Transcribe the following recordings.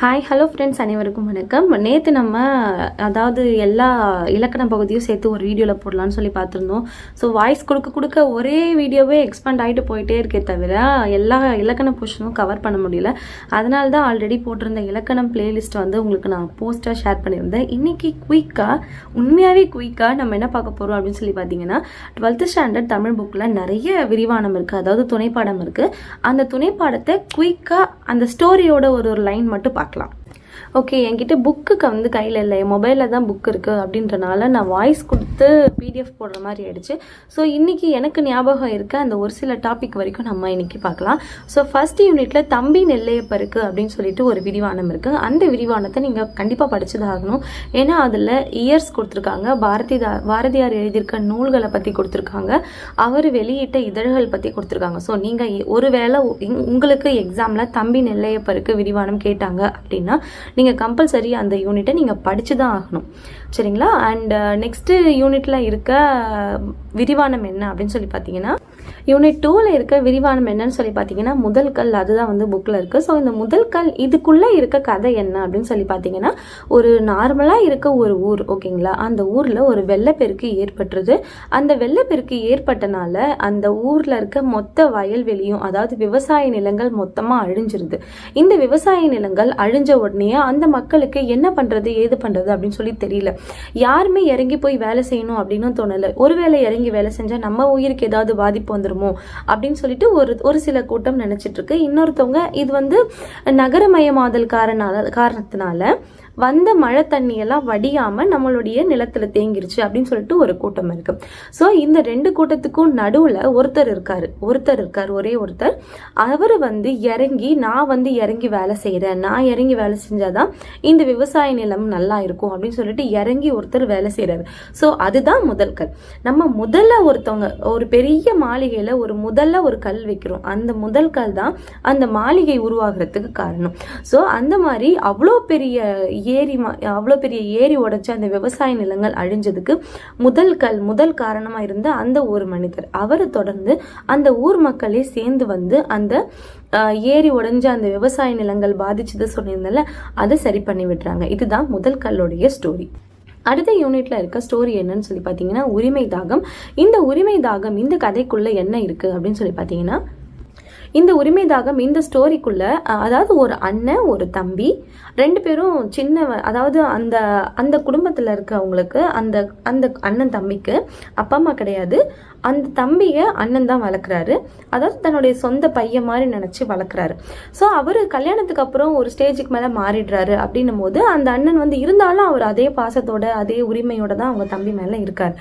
Hi hello friends அனைவருக்கும் வணக்கம். நேற்று நம்ம அதாவது எல்லா இலக்கண பகுதியும் சேர்த்து ஒரு வீடியோவில் போடலான்னு சொல்லி பார்த்துருந்தோம். ஸோ வாய்ஸ் கொடுக்க கொடுக்க ஒரே வீடியோவே எக்ஸ்பேண்ட் ஆகிட்டு போயிட்டே இருக்கே தவிர எல்லா இலக்கண போர்ஷனும் கவர் பண்ண முடியல. அதனால தான் ஆல்ரெடி போட்டிருந்த இலக்கணம் பிளேலிஸ்ட் வந்து உங்களுக்கு நான் போஸ்ட்டாக ஷேர் பண்ணியிருந்தேன். இன்னைக்கு குயிக்காக உண்மையாகவே குயிக்காக நம்ம என்ன பார்க்க போகிறோம் அப்படின்னு சொல்லி பார்த்தீங்கன்னா டுவெல்த்து ஸ்டாண்டர்ட் தமிழ் புக்கில் நிறைய விரிவானம் இருக்குது அதாவது துணைப்பாடம் இருக்குது அந்த துணைப்பாடத்தை குயிக்காக அந்த ஸ்டோரியோட ஒரு ஒரு லைன் மட்டும் பார்க்கலாம் ஓகே என்கிட்ட புக்குக்கு வந்து கையில் இல்லை. என் மொபைலில் தான் புக் இருக்குது அப்படின்றனால நான் வாய்ஸ் கொடுத்து பிடிஎஃப் போடுற மாதிரி ஆயிடுச்சு. ஸோ இன்றைக்கி எனக்கு ஞாபகம் இருக்க அந்த ஒரு சில டாபிக் வரைக்கும் நம்ம இன்னைக்கு பார்க்கலாம். ஸோ ஃபஸ்ட் யூனிட்டில் தம்பி நெல்லையப்பருக்கு அப்படின்னு சொல்லிட்டு ஒரு விரிவானம் இருக்குது அந்த விரிவானத்தை நீங்கள் கண்டிப்பாக படிச்சுதான் ஏன்னா அதில் இயர்ஸ் கொடுத்துருக்காங்க. பாரதிதா பாரதியார் எழுதியிருக்க நூல்களை பற்றி கொடுத்துருக்காங்க. அவர் வெளியிட்ட இதழ்கள் பற்றி கொடுத்துருக்காங்க. ஸோ நீங்கள் ஒருவேளை உங்களுக்கு எக்ஸாமில் தம்பி நெல்லையப்பருக்கு விரிவானம் கேட்டாங்க அப்படின்னா நீங்கள் கம்பல்சரி அந்த யூனிட்டை நீங்கள் படித்து தான் ஆகணும். சரிங்களா? அண்ட் நெக்ஸ்ட்டு யூனிட்டில் இருக்க விரிவானம் என்ன அப்படின்னு சொல்லி பார்த்தீங்கன்னா யூனிட் டூவில் இருக்க விரிவானம் என்னன்னு சொல்லி பார்த்தீங்கன்னா முதல் கல் அதுதான் வந்து புக்கில் இருக்குது ஸோ இந்த முதல் கல் இதுக்குள்ளே இருக்க கதை என்ன அப்படின்னு சொல்லி பார்த்தீங்கன்னா ஒரு நார்மலாக இருக்க ஒரு ஊர் ஓகேங்களா? அந்த ஊரில் ஒரு வெள்ளப்பெருக்கு ஏற்பட்டுருது. அந்த வெள்ளப்பெருக்கு ஏற்பட்டனால அந்த ஊரில் இருக்க மொத்த வயல்வெளியும் அதாவது விவசாய நிலங்கள் மொத்தமாக அழிஞ்சிருது. இந்த விவசாய நிலங்கள் அழிஞ்ச உடனே அந்த மக்களுக்கு என்ன பண்ணுறது ஏது பண்ணுறது அப்படின்னு சொல்லி தெரியல. யாருமே இறங்கி போய் வேலை செய்யணும் அப்படின்னு தோணலை. ஒருவேளை இறங்கி வேலை செஞ்சால் நம்ம உயிருக்கு ஏதாவது பாதிப்பு வந்துடுமோ அப்படின்னு சொல்லிட்டு ஒரு ஒரு சில கூட்டம் நினைச்சிட்டு இருக்கு. இன்னொருத்தவங்க இது வந்து நகரமயமாதல் காரணால காரணத்தினால வந்த மழை தண்ணியெல்லாம் வடியாமல் நம்மளுடைய நிலத்தில் தேங்கிருச்சு அப்படின்னு சொல்லிட்டு ஒரு கூட்டம் இருக்கு. ஸோ இந்த ரெண்டு கூட்டத்துக்கும் நடுவில் ஒருத்தர் இருக்காரு. ஒருத்தர் இருக்கார். ஒரே ஒருத்தர். அவர் வந்து இறங்கி நான் வந்து இறங்கி வேலை செய்கிறேன் நான் இறங்கி வேலை செஞ்சாதான் இந்த விவசாய நிலம் நல்லா இருக்கும் அப்படின்னு சொல்லிட்டு இறங்கி ஒருத்தர் வேலை செய்கிறாரு ஸோ அதுதான் முதல் கல். நம்ம முதல்ல ஒருத்தவங்க ஒரு பெரிய மாளிகையில் ஒரு முதல்ல ஒரு கல் வைக்கிறோம். அந்த முதல் கல் தான் அந்த மாளிகை உருவாகிறதுக்கு காரணம். ஸோ அந்த மாதிரி அவ்வளோ பெரிய ஏரி அவ்வளோ பெரிய ஏரி உடைச்சி அந்த விவசாய நிலங்கள் அழிஞ்சதுக்கு முதல் கல் முதல் காரணமாக இருந்த அந்த ஒரு மனிதர். அவரை தொடர்ந்து அந்த ஊர் மக்களே சேர்ந்து வந்து அந்த ஏரி உடைஞ்ச அந்த விவசாய நிலங்கள் பாதிச்சது சொன்னிருந்தல அதை சரி பண்ணி விடுறாங்க இதுதான் முதல் கல்லுடைய ஸ்டோரி அடுத்த யூனிட்ல இருக்க ஸ்டோரி என்னன்னு சொல்லி பார்த்தீங்கன்னா உரிமை தாகம். இந்த உரிமை தாகம் இந்த கதைக்குள்ள என்ன இருக்கு அப்படின்னு சொல்லி பார்த்தீங்கன்னா இந்த உரிமை தாகம் இந்த ஸ்டோரிக்குள்ள அதாவது ஒரு அண்ணன் ஒரு தம்பி ரெண்டு பேரும் சின்ன அதாவது அந்த அந்த குடும்பத்தில் இருக்கவங்களுக்கு அந்த அந்த அண்ணன் தம்பிக்கு அப்பா அம்மா கிடையாது. அந்த தம்பியை அண்ணன் தான் வளர்க்குறாரு. அதாவது தன்னுடைய சொந்த பையன் மாதிரி நினச்சி வளர்க்குறாரு. ஸோ அவர் கல்யாணத்துக்கு அப்புறம் ஒரு ஸ்டேஜுக்கு மேலே மாறிடுறாரு அப்படின்னும் போது அந்த அண்ணன் வந்து இருந்தாலும் அவர் அதே பாசத்தோட அதே உரிமையோட தான் அவங்க தம்பி மேலே இருக்கார்.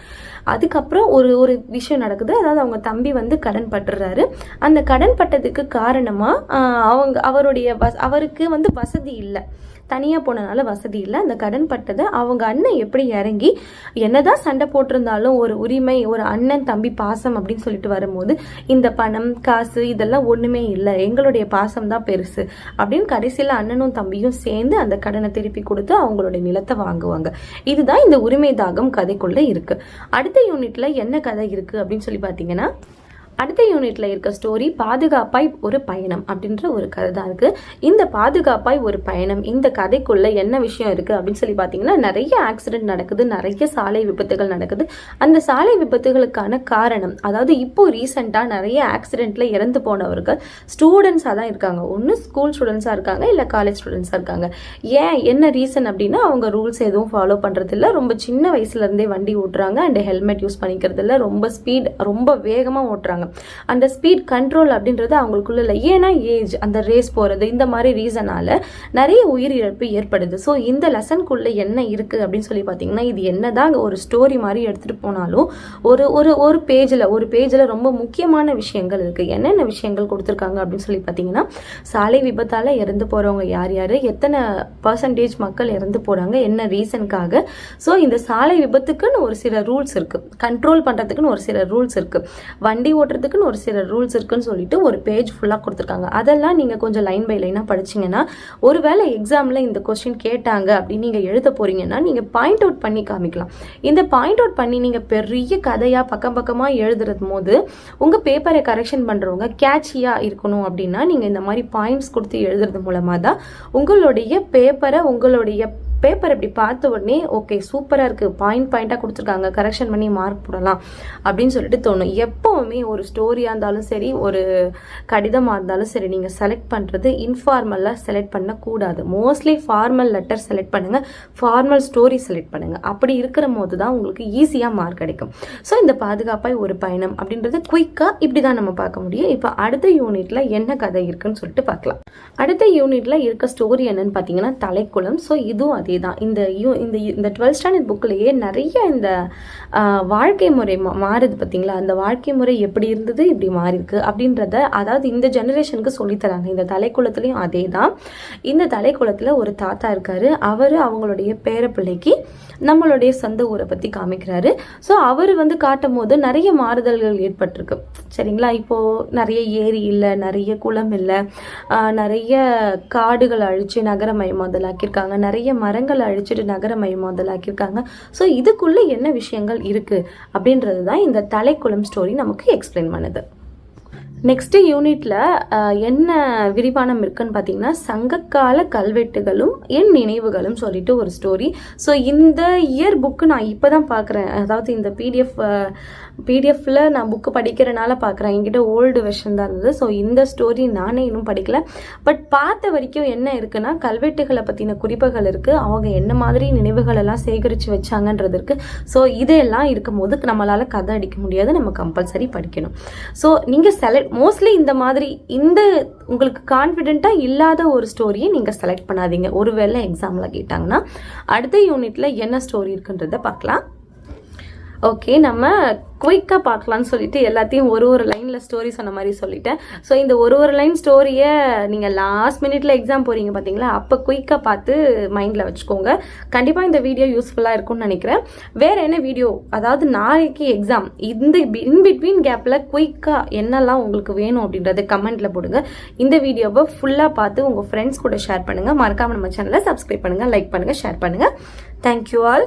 அதுக்கப்புறம் ஒரு ஒரு விஷயம் நடக்குது. அதாவது அவங்க தம்பி வந்து கடன் பட்டுறாரு. அந்த கடன் பட்டதுக்கு காரணமாக அவங்க அவருடைய வச அவருக்கு வந்து வசதி இல்லை. தனியாக போனனால வசதி இல்லை. அந்த கடன் பட்டதை அவங்க அண்ணன் எப்படி இறங்கி என்னதான் சண்டை போட்டிருந்தாலும் ஒரு உரிமை ஒரு அண்ணன் தம்பி பாசம் அப்படின்னு சொல்லிட்டு வரும்போது இந்த பணம் காசு இதெல்லாம் ஒன்றுமே இல்லை. எங்களுடைய பாசம் தான் பெருசு அப்படின்னு கடைசியில் அண்ணனும் தம்பியும் சேர்ந்து அந்த கடனை திருப்பி கொடுத்து அவங்களுடைய நிலத்தை வாங்குவாங்க. இதுதான் இந்த உரிமை தாகம் கதைக்குள்ளே இருக்கு. அடுத்த யூனிட்ல என்ன கதை இருக்கு அப்படின்னு சொல்லி பார்த்தீங்கன்னா அடுத்த யூனிட்ல இருக்க ஸ்டோரி பாதுகாப்பாய் ஒரு பயணம் அப்படின்ற ஒரு கதை தான் இருக்கு. இந்த பாதுகாப்பாய் ஒரு பயணம் இந்த கதைக்குள்ள என்ன விஷயம் இருக்கு அப்படின்னு சொல்லி பார்த்தீங்கன்னா நிறைய ஆக்சிடென்ட் நடக்குது நிறைய சாலை விபத்துகள் நடக்குது. அந்த சாலை விபத்துகளுக்கான காரணம் அதாவது இப்போ ரீசெண்டாக நிறைய ஆக்சிடென்ட்ல இறந்து போனவர்கள் ஸ்டூடெண்ட்ஸாக தான் இருக்காங்க. ஒன்று ஸ்கூல் ஸ்டூடெண்ட்ஸாக இருக்காங்க இல்லை காலேஜ் ஸ்டூடெண்ட்ஸாக இருக்காங்க. ஏன் என்ன ரீசன் அப்படின்னா அவங்க ரூல்ஸ் எதுவும் ஃபாலோ பண்ணுறதில்ல ரொம்ப சின்ன வயசுல இருந்தே வண்டி ஓட்டுறாங்க அண்ட் ஹெல்மெட் யூஸ் பண்ணிக்கிறது இல்ல ரொம்ப ஸ்பீட் ரொம்ப வேகமாக ஓட்டுறாங்க. அந்த ஸ்பீட் கண்ட்ரோல் அப்படின்றது அவங்களுக்குள்ள இல்லை. ஏன்னா ஏஜ் அந்த ரேஸ் போகிறது இந்த மாதிரி ரீசனால நிறைய உயிரிழப்பு ஏற்படுது. ஸோ இந்த லெசனுக்குள்ளே என்ன இருக்குது அப்படின்னு சொல்லி பார்த்தீங்கன்னா இது என்னதான் ஒரு ஸ்டோரி மாதிரி எடுத்துகிட்டு போனாலும் ஒரு ஒரு ஒரு பேஜில் ஒரு பேஜில் ரொம்ப முக்கியமான விஷயங்கள் இருக்குது என்னென்ன விஷயங்கள் கொடுத்துருக்காங்க அப்படின்னு சொல்லி பார்த்தீங்கன்னா சாலை விபத்தால் இறந்து போகிறவங்க யார் யார் எத்தனை பர்சன்டேஜ் மக்கள் இறந்து போகிறாங்க என்ன ரீசனுக்காக ஸோ இந்த சாலை விபத்துக்குன்னு ஒரு சில ரூல்ஸ் இருக்குது கண்ட்ரோல் பண்ணுறதுக்குன்னு ஒரு சில ரூல்ஸ் இருக்குது வண்டி ஓட்டுறதுக்குன்னு ஒரு சில ரூல்ஸ் இருக்குன்னு சொல்லிட்டு ஒரு பேஜ் ஃபுல்லாக கொடுத்துருக்காங்க. அதெல்லாம் நீங்கள் கொஞ்சம் லைன் பை லைனாக படிச்சீங்கன்னா ஒருவேளை எக்ஸாமில் இந்த கொஸ்டின் கேட்டாங்க அப்படின்னு நீங்கள் எழுத போகிறீங்கன்னா நீங்கள் பாயிண்ட் அவுட் பண்ணி காமிக்கலாம். இந்த பாயிண்ட் அவுட் பண்ணி நீங்கள் பெரிய கதையாக பக்கம் பக்கமாக எழுதுறது போது உங்கள் பேப்பரை கரெக்ஷன் பண்ணுறவங்க கேட்சியாக இருக்கணும் அப்படின்னா நீங்கள் இந்த மாதிரி பாயிண்ட்ஸ் கொடுத்து எழுதுறது மூலமாக தான் உங்களுடைய பேப்பரை உங்களுடைய பேப்பர் இப்படி பார்த்த உடனே ஓகே சூப்பராக இருக்குது பாயிண்ட் பாயிண்ட்டாக கொடுத்துருக்காங்க கரெக்ஷன் பண்ணி மார்க் போடலாம் அப்படின்னு சொல்லிட்டு தோணும். எப்போவுமே ஒரு ஸ்டோரியாக இருந்தாலும் சரி ஒரு கடிதமாக இருந்தாலும் சரி நீங்கள் செலக்ட் பண்ணுறது இன்ஃபார்மலாக செலக்ட் பண்ணக்கூடாது. மோஸ்ட்லி ஃபார்மல் லெட்டர் செலக்ட் பண்ணுங்கள் ஃபார்மல் ஸ்டோரி செலக்ட் பண்ணுங்கள் அப்படி இருக்கிற போது தான் உங்களுக்கு ஈஸியாக மார்க் கிடைக்கும். ஸோ இந்த பாதுகாப்பாய் ஒரு பயணம் அப்படின்றது குயிக்காக இப்படி தான் நம்ம பார்க்க முடியும். இப்போ அடுத்த யூனிட்டில் என்ன கதை இருக்குன்னு சொல்லிட்டு பார்க்கலாம். அடுத்த யூனிட்டில் இருக்க ஸ்டோரி என்னன்னு பார்த்தீங்கன்னா தலைக்குளம். ஸோ இதுவும் அதே தான் இந்த யூ இந்த இந்த டுவெல்த் ஸ்டாண்டர்ட் புக்லேயே நிறைய இந்த வாழ்க்கை முறை மா- மாறுது பார்த்தீங்களா அந்த வாழ்க்கை முறை எப்படி இருந்தது இப்படி மாறியிருக்கு அப்படின்றத அதாவது இந்த ஜெனரேஷனுக்கு சொல்லித்தராங்க இந்த தலைக்குளத்துலேயும் அதே தான் இந்த தலைக்குளத்தில் ஒரு தாத்தா இருக்காரு. அவர் அவங்களுடைய பேர பிள்ளைக்கு நம்மளுடைய சொந்த ஊரை பற்றி காமிக்கிறாரு. ஸோ அவர் வந்து காட்டும் போது நிறைய மாறுதல்கள் ஏற்பட்டிருக்கு. சரிங்களா? இப்போது நிறைய ஏரி இல்லை நிறைய குளம் இல்லை நிறைய காடுகள் அழித்து நகரமயமாதல் ஆக்கியிருக்காங்க நிறைய மரங்கள் அழிச்சிட்டு நகரமயமாதலாக்கியிருக்காங்க ஸோ இதுக்குள்ளே என்ன விஷயங்கள் இருக்குது அப்படின்றது தான் இந்த தலைக்குளம் ஸ்டோரி நமக்கு எக்ஸ்பிளைன் பண்ணுது. நெக்ஸ்ட் யூனிட்ல என்ன விரிவானம் இருக்குன்னு பார்த்தீங்கன்னா சங்ககால கல்வெட்டுகளும் என் நினைவுகளும் சொல்லிட்டு ஒரு ஸ்டோரி ஸோ இந்த இயர் புக்கு நான் இப்போ தான் பார்க்குறேன் அதாவது இந்த பிடிஎஃப் பிடிஎஃப்பில் நான் புக்கு படிக்கிறனால பார்க்குறேன் என்கிட்ட ஓல்டு வெர்ஷன் தான் இருந்தது. ஸோ இந்த ஸ்டோரி நானே இன்னும் படிக்கல. பட் பார்த்த வரைக்கும் என்ன இருக்குன்னா கல்வெட்டுகளை பற்றின குறிப்புகள் இருக்குது அவங்க என்ன மாதிரி நினைவுகள் எல்லாம் சேகரித்து வச்சாங்கன்றது இருக்குது ஸோ இதெல்லாம் இருக்கும்போது நம்மளால் கதை அடிக்க முடியாது. நம்ம கம்பல்சரி படிக்கணும். ஸோ நீங்கள் செலக்ட் மோஸ்ட்லி இந்த மாதிரி இந்த உங்களுக்கு கான்ஃபிடென்ட்டாக இல்லாத ஒரு ஸ்டோரியை நீங்கள் செலக்ட் பண்ணாதீங்க. ஒருவேளை எக்ஸாமில் கேட்டாங்கன்னா அடுத்த யூனிட்டில் என்ன ஸ்டோரி இருக்குன்றதை பார்க்கலாம். ஓகே நம்ம குயிக்காக பார்க்கலான்னு சொல்லிட்டு எல்லாத்தையும் ஒரு ஒரு லைனில் ஸ்டோரி சொன்ன மாதிரி சொல்லிட்டேன். ஸோ இந்த ஒரு ஒரு லைன் ஸ்டோரியை நீங்கள் லாஸ்ட் மினிட்ல எக்ஸாம் போகிறீங்க பார்த்தீங்களா அப்போ குயிக்காக பார்த்து மைண்டில் வச்சுக்கோங்க. கண்டிப்பாக இந்த வீடியோ யூஸ்ஃபுல்லாக இருக்கும்னு நினைக்கிறேன். வேறு என்ன வீடியோ அதாவது நாளைக்கு எக்ஸாம் இந்த இன் பிட்வீன் கேப்பில் குயிக்காக என்னெல்லாம் உங்களுக்கு வேணும் அப்படின்றத கமெண்ட்டில் போடுங்க. இந்த வீடியோவை ஃபுல்லாக பார்த்து உங்கள் ஃப்ரெண்ட்ஸ் கூட ஷேர் பண்ணுங்கள் மறக்காமல் நம்ம சேனலை சப்ஸ்கிரைப் பண்ணுங்கள் லைக் பண்ணுங்கள் ஷேர் பண்ணுங்கள் தேங்க்யூ ஆல்